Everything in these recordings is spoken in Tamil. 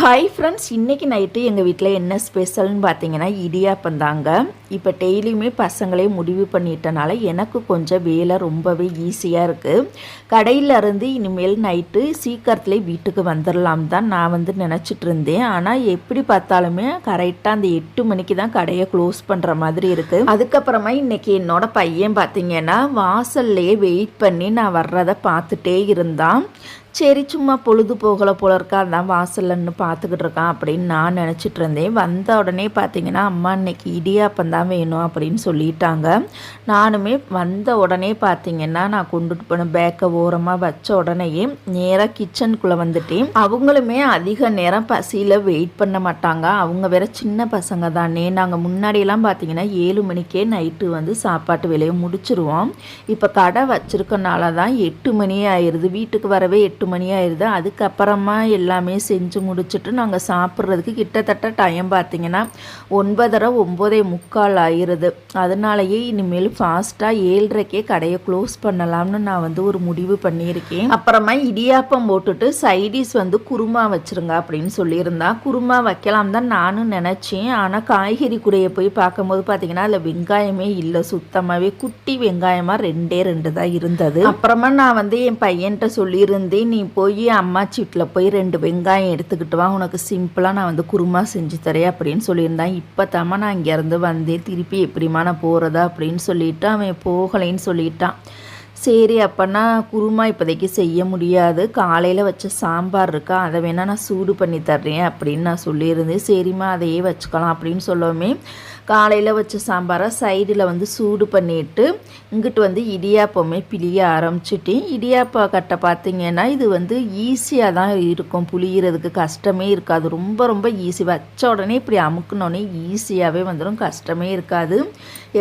ஹாய் ஃப்ரெண்ட்ஸ் இன்றைக்கி நைட்டு எங்கள் வீட்டில் என்ன ஸ்பெஷல்னு பார்த்தீங்கன்னா இடியாப்பம் தாங்க இப்போ டெய்லியுமே பசங்களே முடிவு பண்ணிட்டனால எனக்கு கொஞ்சம் வேலை ரொம்பவே ஈஸியாக இருக்குது கடையில் இருந்து இனிமேல் நைட்டு சீக்கிரத்துலேயே வீட்டுக்கு வந்துடலாம் தான் நான் வந்து நினச்சிட்டு இருந்தேன். ஆனால் எப்படி பார்த்தாலுமே கரெக்டாக அந்த எட்டு மணிக்கு தான் கடையை க்ளோஸ் பண்ணுற மாதிரி இருக்குது அதுக்கப்புறமா இன்றைக்கி என்னோடய பையன் பார்த்தீங்கன்னா வாசல்லையே வெயிட் பண்ணி நான் வர்றதை பார்த்துட்டே இருந்தான். சரி சும்மா பொழுது போகலை போல இருக்கா? அதான் வாசல்லன்னு பார்த்துக்கிட்டு இருக்கான் அப்படின்னு நான் நினச்சிட்டு இருந்தேன். வந்த உடனே பார்த்தீங்கன்னா அம்மா இன்னைக்கு இடியாப்பம் தான் வேணும் அப்படின்னு சொல்லிட்டாங்க. நானுமே வந்த உடனே பார்த்தீங்கன்னா நான் கொண்டுட்டு போன பேக்கை ஓரமாக வச்ச உடனேயே நேராக கிச்சனுக்குள்ளே வந்துட்டேன். அவங்களுமே அதிக நேரம் பசியில் வெயிட் பண்ண மாட்டாங்க. அவங்க வேற சின்ன பசங்க தானே. நாங்கள் முன்னாடியெல்லாம் பார்த்தீங்கன்னா ஏழு மணிக்கே நைட்டு வந்து சாப்பாட்டு வேலையை முடிச்சிருவோம். இப்போ கடை வச்சுருக்கனால தான் எட்டு மணி ஆயிடுது வீட்டுக்கு வரவே எட்டு மணி ஆயிடுது அதுக்கப்புறமா எல்லாமே செஞ்சு முடிச்சுட்டு நாங்கள் சாப்பிட்றதுக்கு கிட்டத்தட்ட டைம் பார்த்தீங்கன்னா ஒன்பதரை ஒம்போதே முக்கால் ஆயிடுது அதனாலயே இனிமேல் ஃபாஸ்ட்டாக ஏழரைக்கே கடையை க்ளோஸ் பண்ணலாம்னு நான் வந்து ஒரு முடிவு பண்ணியிருக்கேன். அப்புறமா இடியாப்பம் போட்டுட்டு சைடிஸ் வந்து குருமா வச்சுருங்க அப்படின்னு சொல்லியிருந்தா குருமா வைக்கலாம் தான் நானும் நினச்சேன். ஆனால் காய்கறி கூடையை போய் பார்க்கும்போது பார்த்தீங்கன்னா அதில் வெங்காயமே இல்லை. சுத்தமாகவே குட்டி வெங்காயமாக ரெண்டே ரெண்டு தான் இருந்தது. அப்புறமா நான் வந்து என் பையன்கிட்ட சொல்லியிருந்தேன் நீ போய் அம்மாச்சி வீட்டில் போய் ரெண்டு வெங்காயம் எடுத்துக்கிட்டு வா உனக்கு சிம்பிளாக நான் வந்து குருமா செஞ்சு தரேன் அப்படின்னு சொல்லியிருந்தேன் இப்போ தாம நான் இங்கேருந்து வந்தேன். திருப்பி எப்படிமா நான் போகிறதா அப்படின்னு சொல்லிட்டு அவன் போகலைன்னு சொல்லிட்டான். சரி அப்போனா குருமா இப்போதைக்கு செய்ய முடியாது. காலையில் வச்ச சாம்பார் இருக்கா அதை வேணால் நான் சூடு பண்ணி தர்றேன் அப்படின்னு நான் சொல்லியிருந்தேன். சரிம்மா அதையே வச்சுக்கலாம் அப்படின்னு சொல்லவுமே காலையில் வச்ச சாம்பாரை சைடில் வந்து சூடு பண்ணிட்டு இங்கிட்டு வந்து இடியாப்பமே பிழிய ஆரம்பிச்சிட்டேன். இடியாப்பா கட்டை பார்த்திங்கன்னா இது வந்து ஈஸியாக தான் இருக்கும். புளியறதுக்கு கஷ்டமே இருக்காது. ரொம்ப ரொம்ப ஈஸி. வச்ச உடனே இப்படி அமுக்குனோடனே ஈஸியாகவே வந்துடும் கஷ்டமே இருக்காது.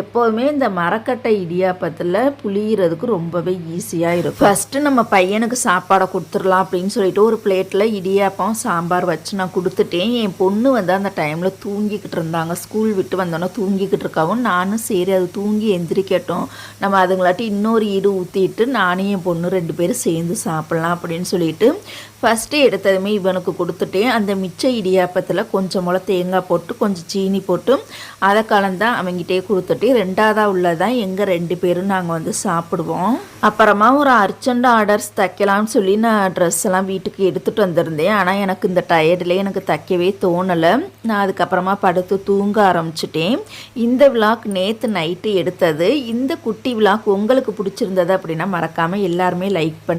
எப்போதுமே இந்த மரக்கட்டை இடியாப்பத்தில் புளியறதுக்கு ரொம்பவே ஈஸியாக இருக்கும். ஃபஸ்ட்டு நம்ம பையனுக்கு சாப்பாடை கொடுத்துடலாம் அப்படின்னு சொல்லிட்டு ஒரு பிளேட்டில் இடியாப்பம் சாம்பார் வச்சு நான் கொடுத்துட்டேன். என் பொண்ணு வந்து அந்த டைமில் தூங்கிக்கிட்டு இருந்தாங்க. ஸ்கூல் விட்டு வந்தோன்னே தூங்கிக்கிட்டு இருக்காவும். நானும் சரி அது தூங்கி எந்திரிக்கட்டும். நம்ம அதுங்களாட்டி இன்னொரு ஈடு ஊற்றிட்டு நானும் என் பொண்ணு ரெண்டு பேரும் சேர்ந்து சாப்பிட்லாம் அப்படின்னு சொல்லிட்டு ஃபஸ்ட்டு எடுத்ததுமே இவனுக்கு கொடுத்துட்டேன். அந்த மிச்ச இடியாப்பத்தில் கொஞ்சம் மொளை தேங்காய் போட்டு கொஞ்சம் சீனி போட்டு அதை கலந்தான் அவங்கிட்டே கொடுத்துட்டு ரெண்டாவதாக உள்ளதான் எங்கள் ரெண்டு பேரும் நாங்கள் வந்து சாப்பிடுவோம். அப்புறமா ஒரு அர்ஜென்ட் ஆர்டர்ஸ் தைக்கலாம்னு சொல்லி நான் ட்ரெஸ் எல்லாம் வீட்டுக்கு எடுத்துகிட்டு வந்திருந்தேன். ஆனால் எனக்கு இந்த டயர்டில் எனக்கு தைக்கவே தோணலை. நான் அதுக்கப்புறமா படுத்து தூங்க ஆரம்பிச்சிட்டேன். இந்த விளாக் நேற்று நைட்டு எடுத்தது. இந்த குட்டி விளாக் உங்களுக்கு பிடிச்சிருந்தது அப்படின்னா மறக்காமல் எல்லாருமே லைக் பண்ணி.